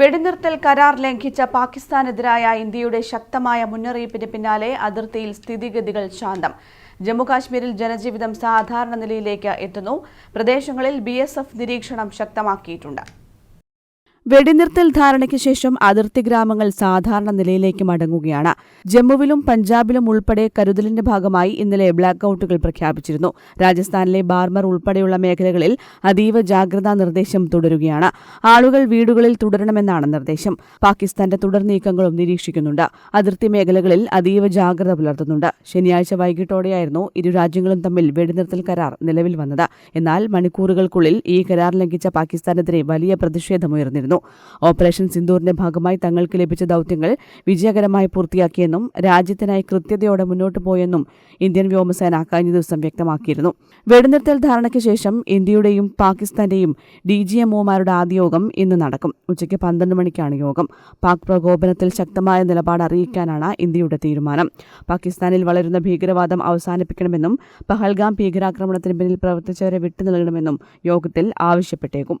വെടിനിർത്തൽ കരാർ ലംഘിച്ച പാകിസ്ഥാനെതിരായ ഇന്ത്യയുടെ ശക്തമായ മുന്നറിയിപ്പിന് പിന്നാലെ അതിർത്തിയിൽ സ്ഥിതിഗതികൾ ശാന്തം. ജമ്മുകാശ്മീരിൽ ജനജീവിതം സാധാരണ നിലയിലേക്ക് എത്തുന്നു. പ്രദേശങ്ങളിൽ ബി നിരീക്ഷണം ശക്തമാക്കിയിട്ടുണ്ട്. വെടിനിർത്തൽ ധാരണയ്ക്ക് ശേഷം അതിർത്തി ഗ്രാമങ്ങൾ സാധാരണ നിലയിലേക്ക് മടങ്ങുകയാണ്. ജമ്മുവിലും പഞ്ചാബിലും ഉൾപ്പെടെ കരുതലിന്റെ ഭാഗമായി ഇന്നലെ ബ്ലാക്ക് ഔട്ടുകൾ പ്രഖ്യാപിച്ചിരുന്നു. രാജസ്ഥാനിലെ ബാർമർ ഉൾപ്പെടെയുള്ള മേഖലകളിൽ അതീവ ജാഗ്രതാ നിർദ്ദേശം തുടരുകയാണ്. ആളുകൾ വീടുകളിൽ തുടരണമെന്നാണ് നിർദ്ദേശം. പാകിസ്ഥാന്റെ തുടർ നീക്കങ്ങളും നിരീക്ഷിക്കുന്നുണ്ട്. അതിർത്തി മേഖലകളിൽ അതീവ ജാഗ്രത പുലർത്തുന്നുണ്ട്. ശനിയാഴ്ച വൈകിട്ടോടെയായിരുന്നു ഇരു രാജ്യങ്ങളും തമ്മിൽ വെടിനിർത്തൽ കരാർ നിലവിൽ വന്നത്. എന്നാൽ മണിക്കൂറുകൾക്കുള്ളിൽ ഈ കരാർ ലംഘിച്ച പാകിസ്ഥാനെതിരെ വലിയ പ്രതിഷേധമുയർന്നിരുന്നു. ഓപ്പറേഷൻ സിന്ദൂറിന്റെ ഭാഗമായി തങ്ങൾക്ക് ലഭിച്ച ദൌത്യങ്ങൾ വിജയകരമായി പൂർത്തിയാക്കിയെന്നും രാജ്യത്തിനായി കൃത്യതയോടെ മുന്നോട്ട് പോയെന്നും ഇന്ത്യൻ വ്യോമസേന കഴിഞ്ഞ ദിവസം വ്യക്തമാക്കിയിരുന്നു. വെടിനിർത്തൽ ധാരണയ്ക്ക് ശേഷം ഇന്ത്യയുടെയും പാകിസ്ഥാന്റെയും ഡി ജി എംഒമാരുടെ ആദ്യ യോഗം ഇന്ന് നടക്കും. ഉച്ചയ്ക്ക് പന്ത്രണ്ട് മണിക്കാണ് യോഗം. പാക് പ്രകോപനത്തിൽ ശക്തമായ നിലപാട് അറിയിക്കാനാണ് ഇന്ത്യയുടെ തീരുമാനം. പാകിസ്ഥാനിൽ വളരുന്ന ഭീകരവാദം അവസാനിപ്പിക്കണമെന്നും പഹൽഗാം ഭീകരാക്രമണത്തിന് പിന്നിൽ പ്രവർത്തിച്ചവരെ വിട്ടുനൽകണമെന്നും യോഗത്തിൽ ആവശ്യപ്പെട്ടേക്കും.